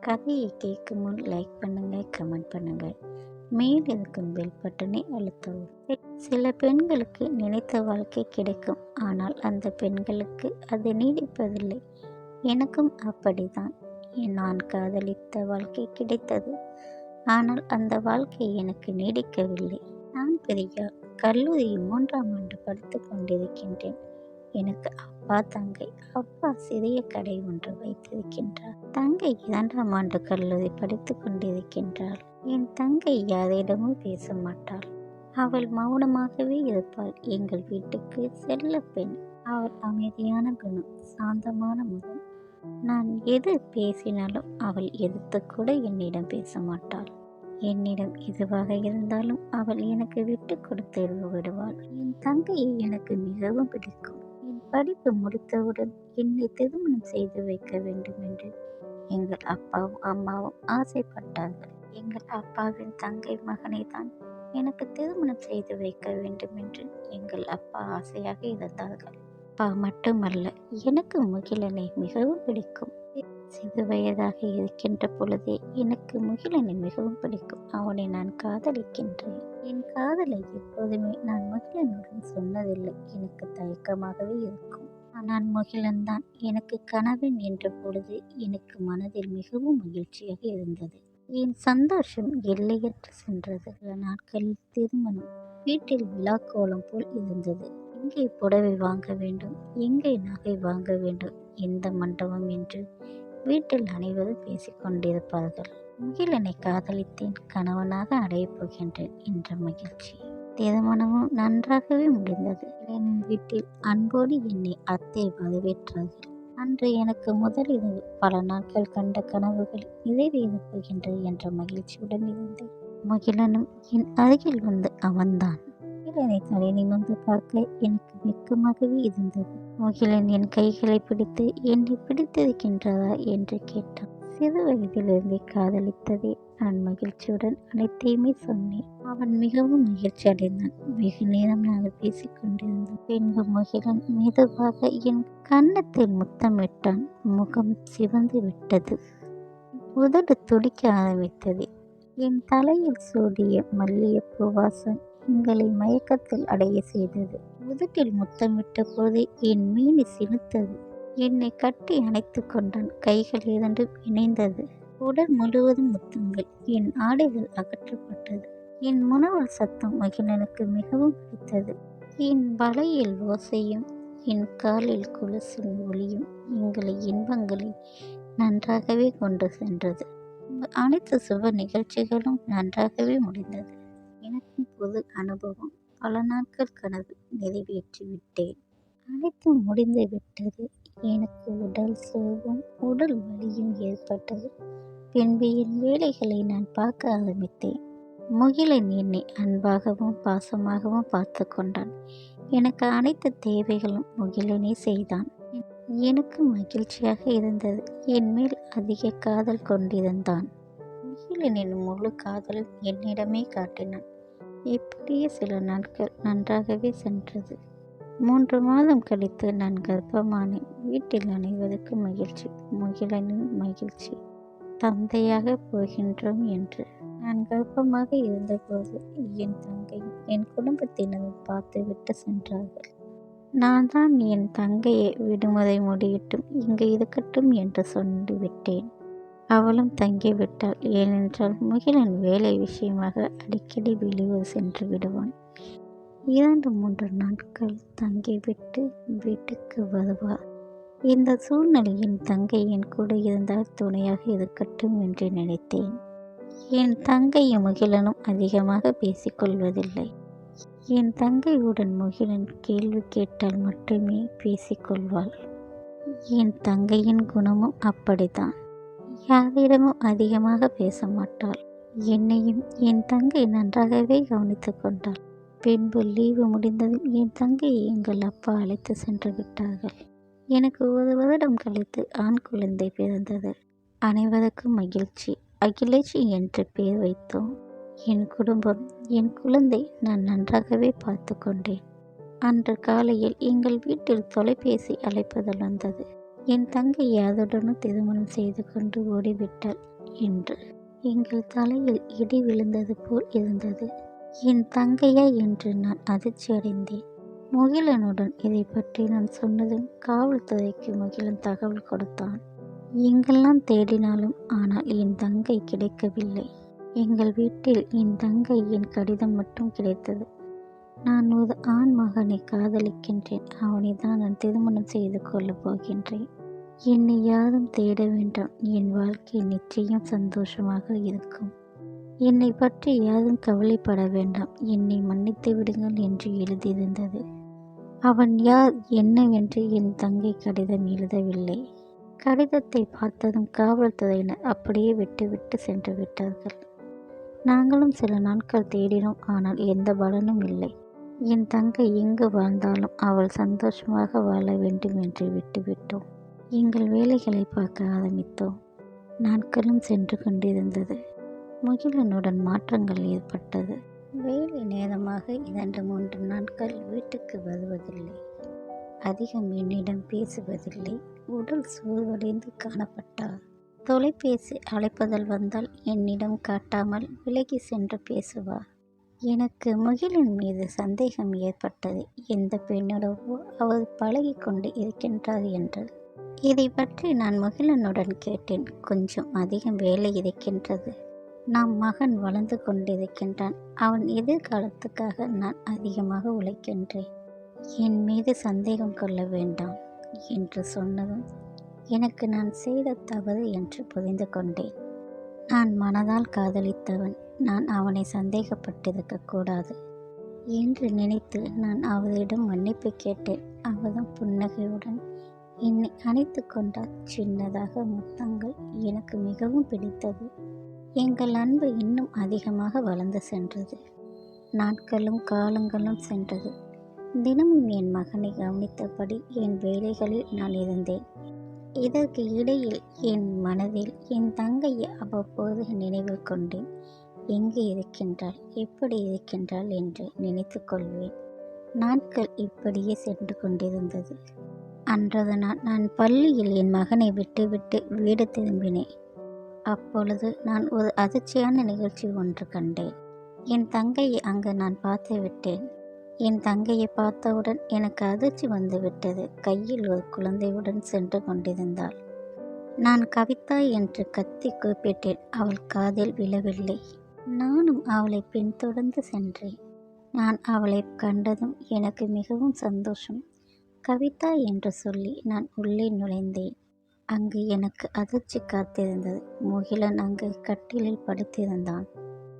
கதையை கேட்கும் முன் லைக் பண்ணுங்கள் கமெண்ட் பண்ணுங்கள் மேல் இருக்கும் பெல் பட்டனை அழுத்தவும். சில பெண்களுக்கு நினைத்த வாழ்க்கை கிடைக்கும். ஆனால் அந்த பெண்களுக்கு அது நீடிப்பதில்லை. எனக்கும் அப்படிதான் நான் காதலித்த வாழ்க்கை கிடைத்தது. ஆனால் அந்த வாழ்க்கை எனக்கு நீடிக்கவில்லை. நான் பெரியா கல்லூரி மூன்றாம் ஆண்டு படித்து கொண்டிருக்கின்றேன். எனக்கு அப்பா தங்கை. அப்பா சிறிய கடை ஒன்று வைத்திருக்கின்றார். தங்கை இரண்டாம் ஆண்டு கல்லூரி படித்து கொண்டிருக்கின்றாள். என் தங்கை யாரிடமும் பேச மாட்டாள் அவள் மௌனமாகவே இருப்பாள். எங்கள் வீட்டுக்கு செல்ல பெண். அவள் அமைதியான குணம் சாந்தமான முகம். நான் எது பேசினாலும் அவள் எதிர்த்து கூட என்னிடம் பேச மாட்டாள் என்னிடம் எதுவாக இருந்தாலும் அவள் எனக்கு விட்டு கொடுத்து விடுவாள். என் தங்கையை எனக்கு மிகவும் பிடிக்கும். படிப்பு முடித்தவுடன் என்னை திருமணம் செய்து வைக்க வேண்டும் என்று எங்கள் அப்பாவும் அம்மாவும் ஆசைப்பட்டார்கள். எங்கள் அப்பாவின் தங்கை மகனை தான் எனக்கு திருமணம் செய்து வைக்க வேண்டும் என்று எங்கள் அப்பா ஆசையாக இருந்தார்கள். அப்பா மட்டுமல்ல எனக்கு முகிலனை மிகவும் பிடிக்கும். சிறு வயதாக இருக்கின்ற பொழுதே எனக்கு முகிலனை மிகவும் பிடிக்கும். அவனை நான் காதலிக்கின்றேன். என் காதலை எப்போதுமே நான் முகிலனுடன் சொன்னதில்லை. எனக்கு தயக்கமாகவே இருக்கும். ஆனால் முகிலன் தான் எனக்கு கனவன் என்ற பொழுது எனக்கு மனதில் மிகவும் மகிழ்ச்சியாக இருந்தது. என் சந்தோஷம் எல்லையற்று சென்றது. சில நாட்களில் திருமணம் வீட்டில் விழாக்கோலம் போல் இருந்தது. எங்கே புடவை வாங்க வேண்டும்? எங்கே நகை வாங்க வேண்டும்? எந்த மண்டபம் என்று வீட்டில் அனைவரும் பேசிக்கொண்டிருப்பார்கள். முகிலனை காதலித்தேன். கணவனாக அடையப் போகின்றேன் என்ற மகிழ்ச்சி. திருமணமும் நன்றாகவே முடிந்தது. என் வீட்டில் அன்போடு என்னை அத்தை வரவேற்றார்கள். அன்று எனக்கு முதலிரவு பல நாட்கள் கண்ட கனவுகள் நிறைவேறப் போகின்றது என்ற மகிழ்ச்சியுடன் இருந்தேன். மகிழனும் என் அருகில் வந்து அவன்தான் மகிழனை தலை நிமிர்ந்து பார்க்க எனக்கு வெக்கமாகவே இருந்தது. முகிலன் என் கைகளை பிடித்து என்னை பிடித்திருக்கின்றதா? என்று கேட்டான். சிறு வயதிலிருந்தே காதலித்ததே நான் மகிழ்ச்சியுடன் அனைத்தையுமே சொன்னேன். அவன் மிகவும் மகிழ்ச்சி அடைந்தான். வெகு நேரம் நாங்கள் பேசிக்கொண்டிருந்தோம் பின்பு முகிலன் மெதுவாக என் கன்னத்தில் முத்தமிட்டான். முகம் சிவந்து விட்டது. உதடு துடிக்க ஆரம்பித்தது. என் தலையில் சூடிய மல்லிகைப்பூ வாசம் எங்களை மயக்கத்தில் அடைய செய்தது. உதட்டில் முத்தமிட்ட போது என் மீனி சினுத்தது என்னை கட்டி அணைத்து கொண்டான். கைகள் இரண்டும் இணைந்தது. உடல் முழுவதும் முத்தங்கள். என் ஆடைகள் அகற்றப்பட்டது. என் முனவல் சத்தம் மகிழனுக்கு மிகவும் பிடித்தது. என் வலையில் ஓசையும் என் காலில் குலுசின் ஒளியும் எங்களை இன்பங்களை நன்றாகவே கொண்டு சென்றது. அனைத்து சுப நிகழ்ச்சிகளும் நன்றாகவே முடிந்தது. எனக்கும் புது அனுபவம். பல நாட்கள் கனவு நிறைவேற்றி விட்டேன் அனைத்தும் முடிந்து விட்டது எனக்கு உடல் சோர்வும் உடல் வலியும் ஏற்பட்டது. பின்பு என் வேலைகளை நான் பார்க்க ஆரம்பித்தேன். முகிலன் என்னை அன்பாகவும் பாசமாகவும் பார்த்து கொண்டான். எனக்கு அனைத்து தேவைகளும் முகிலனே செய்தான். எனக்கு மகிழ்ச்சியாக இருந்தது. என் மேல் அதிக காதல் கொண்டிருந்தான். முகிலனின் முழு காதலும் என்னிடமே காட்டினான். இப்படியே சில நாட்கள் நன்றாகவே சென்றது. மூன்று மாதம் கழித்து நான் கர்ப்பமானேன் வீட்டில் அனைவருக்கும் மகிழ்ச்சி. முகிலனின் மகிழ்ச்சி. தந்தையாக போகின்றோம் என்று. நான் கர்ப்பமாக இருந்தபோது என் தங்கை என் குடும்பத்தினரும் பார்த்துவிட்டு சென்றார்கள். நான் தான் என் தங்கையை விடுமுறை முடியட்டும் இங்கு இருக்கட்டும் என்று சொல்லிவிட்டேன் அவளும் தங்கிவிட்டாள் ஏனென்றால் முகிலன் வேலை விஷயமாக அடிக்கடி வெளியூர் சென்று விடுவான். இரண்டு மூன்று நாட்கள் தங்கிவிட்டு வீட்டுக்கு வருவார். இந்த சூழ்நிலையின் தங்கை என் கூட இருந்தால் துணையாக இருக்கட்டும் என்று நினைத்தேன். என் தங்கையும் முகிலனும் அதிகமாக பேசிக்கொள்வதில்லை. என் தங்கையுடன் முகிலன் கேள்வி கேட்டால் மட்டுமே பேசிக்கொள்வாள். என் தங்கையின் குணமும் அப்படித்தான். யாரிடமும் அதிகமாக பேச மாட்டாள். என்னையும் என் தங்கை நன்றாகவே கவனித்து கொண்டாள். பின்பு லீவு முடிந்ததும் என் தங்கையை எங்கள் அப்பா அழைத்து சென்று விட்டார்கள். எனக்கு ஒரு வருடம் கழித்து ஆண் குழந்தை பிறந்தது. அனைவருக்கும் மகிழ்ச்சி அகிலேஷ் என்று பெயர் வைத்தோம். என் குடும்பம் என் குழந்தை நான் நன்றாகவே பார்த்து கொண்டேன். அன்று காலையில் எங்கள் வீட்டில் தொலைபேசி அழைப்பதில் வந்தது. என் தங்கை யாருடனும் திருமணம் செய்து கொண்டு ஓடிவிட்டாள் என்று எங்கள் தலையில் இடி விழுந்தது போல் இருந்தது. என் தங்கையா என்று நான் அதிர்ச்சி அடைந்தேன் முகிலனுடன் இதை பற்றி நான் சொன்னதும் காவல்துறைக்கு முகிலன் தகவல் கொடுத்தான். எங்கெல்லாம் தேடினாலும் ஆனால் என் தங்கை கிடைக்கவில்லை. எங்கள் வீட்டில் என் தங்கை என் கடிதம் மட்டும் கிடைத்தது. நான் ஒரு ஆண் மகனை காதலிக்கின்றேன். அவனை தான் நான் திருமணம் செய்து கொள்ளப் போகின்றேன். என்னை யாரும் தேட வேண்டாம். என் வாழ்க்கை நிச்சயம் சந்தோஷமாக இருக்கும். என்னை பற்றி யாரும் கவலைப்பட வேண்டாம். என்னை மன்னித்து விடுங்கள் என்று எழுதியிருந்தது. அவன் யார்? என்னவென்று என் தங்கை கடிதம் எழுதவில்லை. கடிதத்தை பார்த்ததும் காவல்துறையினர் அப்படியே விட்டுவிட்டு சென்று விட்டார்கள். நாங்களும் சில நாட்கள் தேடினோம். ஆனால் எந்த பலனும் இல்லை. என் தங்கை எங்கு வாழ்ந்தாலும் அவள் சந்தோஷமாக வாழ வேண்டும் என்று விட்டுவிட்டோம் எங்கள் வேலைகளை பார்க்க ஆரம்பித்தோம். நாட்களும் சென்று கொண்டிருந்தது. முகிலனுடன் மாற்றங்கள் ஏற்பட்டது. வேலை நேரமாக இரண்டு மூன்று நாட்கள் வீட்டுக்கு வருவதில்லை. அதிகம் என்னிடம் பேசுவதில்லை. உடல் சோர்வடைந்து காணப்பட்டார். தொலைபேசி அழைப்பதல் வந்தால் என்னிடம் காட்டாமல் விலகி சென்று பேசுவார். எனக்கு முகிலின் மீது சந்தேகம் ஏற்பட்டது. எந்த பெண்ணிடவோ அவர் பழகி கொண்டு இருக்கின்றார் என்று. இதை பற்றி நான் முகிலனுடன் கேட்டேன். கொஞ்சம் அதிகம் வேலை இருக்கின்றது. நம் மகன் வளர்ந்து கொண்டிருக்கின்றான். அவன் எதிர்காலத்துக்காக நான் அதிகமாக உழைக்கின்றேன். என் மீது சந்தேகம் கொள்ள வேண்டாம் என்று சொன்னதும் எனக்கு நான் செய்த தவறு என்று புரிந்து கொண்டேன். நான் மனதால் காதலித்தவன். நான் அவனை சந்தேகப்பட்டிருக்க கூடாது என்று நினைத்து நான் அவரிடம் மன்னிப்பு கேட்டேன். அவரும் புன்னகையுடன் என்னை அணைத்து கொண்டார். சின்னதாக முத்தங்கள் எனக்கு மிகவும் பிடித்தது. எங்கள் அன்பு இன்னும் அதிகமாக வளர்ந்து சென்றது. நாட்களும் காலங்களும் சென்றது. தினமும் என் மகனை கவனித்தபடி என் வேலைகளில் நான் இருந்தேன். இதற்கு இடையில் என் மனதில் என் தங்கையை அவ்வப்போது நினைவு கொண்டேன். எங்கே இருக்கின்றாள் எப்படி இருக்கின்றாள்? என்று நினைத்து கொள்வேன். நாட்கள் இப்படியே சென்று கொண்டிருந்தது. அன்றது நாள் நான் பள்ளியில் என் மகனை விட்டுவிட்டு வீடு திரும்பினேன். அப்பொழுது நான் ஒரு அதிர்ச்சியான நிகழ்ச்சி ஒன்று கண்டேன். என் தங்கையை அங்கு நான் பார்த்து விட்டேன். என் தங்கையை பார்த்தவுடன் எனக்கு அதிர்ச்சி வந்துவிட்டது கையில் ஒரு குழந்தையுடன் சென்று கொண்டிருந்தாள். நான் கவிதா என்று கத்தி கூப்பிட்டேன் அவள் காதில் விழவில்லை. நானும் அவளை பின்தொடர்ந்து சென்றேன். நான் அவளை கண்டதும் எனக்கு மிகவும் சந்தோஷம். கவிதா என்று சொல்லி நான் உள்ளே நுழைந்தேன். அங்கு எனக்கு அதிர்ச்சி காத்திருந்தது. முகிலன் அங்கு கட்டிலில் படுத்திருந்தான்.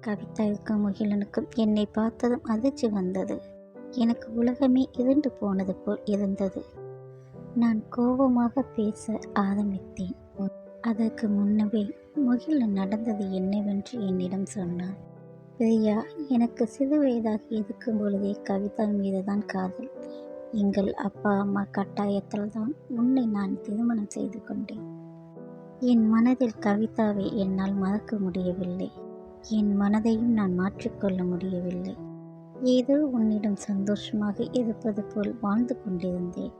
கவிதாவுக்கும் முகிலனுக்கும் என்னை பார்த்ததும் அதிர்ச்சி வந்தது. எனக்கு உலகமே இருண்டு போனது போல் இருந்தது. நான் கோபமாக பேச ஆரம்பித்தேன். அதற்கு முன்னவே முகிலன் நடந்தது என்னவென்று என்னிடம் சொன்னான். பிரியா எனக்கு சிறு வயதாக இருக்கும் பொழுதே கவிதா மீதுதான் காதல். எங்கள் அப்பா அம்மா கட்டாயத்தில் தான் உன்னை நான் திருமணம் செய்து கொண்டேன். என் மனதில் கவிதாவை என்னால் மறக்க முடியவில்லை. என் மனதையும் நான் மாற்றிக்கொள்ள முடியவில்லை. ஏதோ உன்னிடம் சந்தோஷமாக இருப்பது போல் வாழ்ந்து கொண்டிருந்தேன்.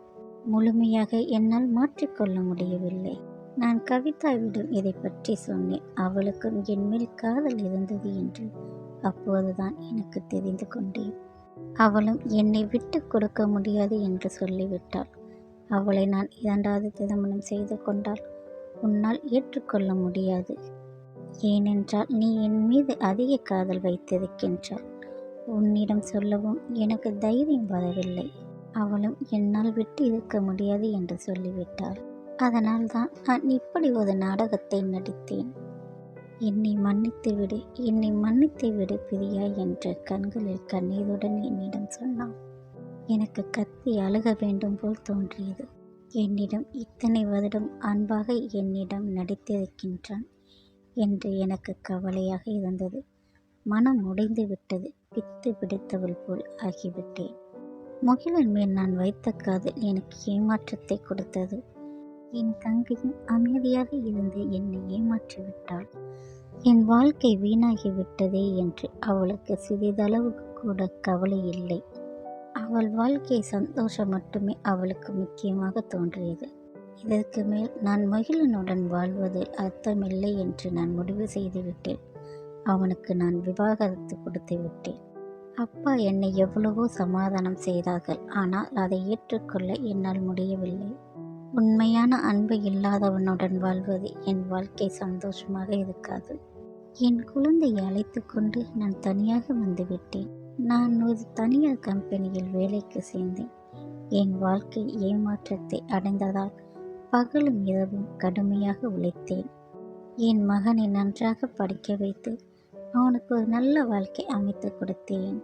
முழுமையாக என்னால் மாற்றிக்கொள்ள முடியவில்லை. நான் கவிதாவிடம் இதை பற்றி சொன்னேன். அவளுக்கும் என் மேல் காதல் இருந்தது என்று அப்போதுதான் எனக்கு தெரிந்து கொண்டேன். அவளும் என்னை விட்டு கொடுக்க முடியாது என்று சொல்லிவிட்டாள். அவளை நான் இரண்டாவது திருமணம் செய்து கொண்டால் உன்னால் ஏற்றுக்கொள்ள முடியாது. ஏனென்றால் நீ என் மீது அதிக காதல் வைத்திருக்கின்றாள் உன்னிடம் சொல்லவும் எனக்கு தைரியம் வரவில்லை. அவளும் என்னால் விட்டு இருக்க முடியாது என்று சொல்லிவிட்டாள். அதனால் தான் நான் இப்படி ஒரு நாடகத்தை நடித்தேன். என்னை மன்னித்து விடு என்னை மன்னித்து விடு பிரியா என்ற கண்களில் கண்ணீருடன் என்னிடம் சொன்னான். எனக்கு கத்தி அழுக வேண்டும் போல் தோன்றியது. என்னிடம் இத்தனை வருடம் அன்பாக என்னிடம் நடித்திருக்கின்றான் என்று எனக்கு கவலையாக இருந்தது. மனம் உடைந்து விட்டது பித்து பிடித்தவள் போல் ஆகிவிட்டேன். முகிலன் மேல் நான் வைத்த காதல் எனக்கு ஏமாற்றத்தை கொடுத்தது. என் தங்கையும் அமைதியாக இருந்து என்னை ஏமாற்றிவிட்டாள் என் வாழ்க்கை வீணாகி விட்டதே என்று அவளுக்கு சிறிதளவுக்கு கூட கவலை இல்லை. அவள் வாழ்க்கை சந்தோஷம் மட்டுமே அவளுக்கு முக்கியமாக தோன்றியது. இதற்கு மேல் நான் மகிழனுடன் வாழ்வதில் அர்த்தமில்லை என்று நான் முடிவு செய்துவிட்டேன். அவனுக்கு நான் விவாகரத்து கொடுத்து விட்டேன். அப்பா என்னை எவ்வளவோ சமாதானம் செய்தார்கள் ஆனால் அதை ஏற்றுக்கொள்ள என்னால் முடியவில்லை. உண்மையான அன்பு இல்லாதவனுடன் வாழ்வது என் வாழ்க்கை சந்தோஷமாக இருக்காது. என் குழந்தையை அழைத்து கொண்டு நான் தனியாக வந்துவிட்டேன். நான் ஒரு தனியார் கம்பெனியில் வேலைக்கு சேர்ந்தேன். என் வாழ்க்கை ஏமாற்றத்தை அடைந்ததால் பகலும் இரவும் கடுமையாக உழைத்தேன். என் மகனை நன்றாக படிக்க வைத்து அவனுக்கு ஒரு நல்ல வாழ்க்கை அமைத்து கொடுத்தேன்.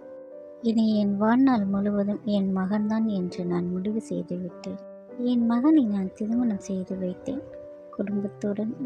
இனி என் வாழ்நாள் முழுவதும் என் மகன்தான் என்று நான் முடிவு செய்துவிட்டேன். என் மகனை நான் திருமணம் செய்து வைத்தேன். குடும்பத்துடன்